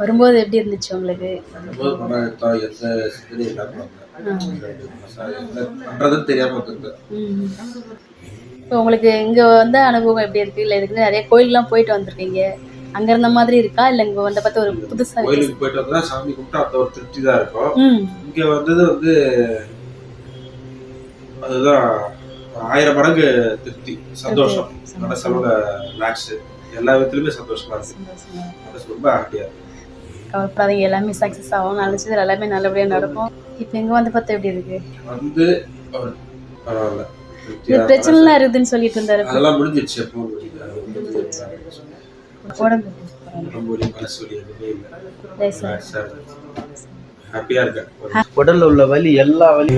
வரும்போது எப்படி இருந்துச்சு உங்களுக்கு. இப்போ உங்களுக்கு இங்கே வந்த அனுபவம் எப்படி இருக்கு? இல்லை இதுக்கு நிறைய கோயிலெலாம் போயிட்டு வந்திருக்கீங்க. அங்கே இருந்த மாதிரி இருக்கா? இல்லை இங்கே வந்த பார்த்து ஒரு புதுசாக கோயிலுக்கு போயிட்டு வந்தா சாமி கும்பிட்டு அந்த ஒரு திருப்தி தான் இருக்கும். இங்க வந்தது வந்து அதுதான் ஆயிரம் மடங்கு திருப்தி சந்தோஷம். மனசளவுல ரிலாக்ஸ் எல்லா விதத்துலயுமே சந்தோஷமா இருக்கு. ரொம்ப ஹாப்பியா இருக்கு. கவலைப்படாதீங்க எல்லாமே சக்ஸஸ் ஆகும். நினச்சது எல்லாமே நல்லபடியாக நடக்கும். இப்போ இங்கே வந்து பார்த்தா எப்படி இருக்கு? வந்து பரவாயில்ல. பிரச்சனைலாம் இருக்குதுன்னு சொல்லிட்டு இருந்தாரு. அதெல்லாம் முடிஞ்சிருச்சு. உடம்பு ஹாப்பியா இருக்கேன். உடல்ல உள்ள வலி எல்லா வலி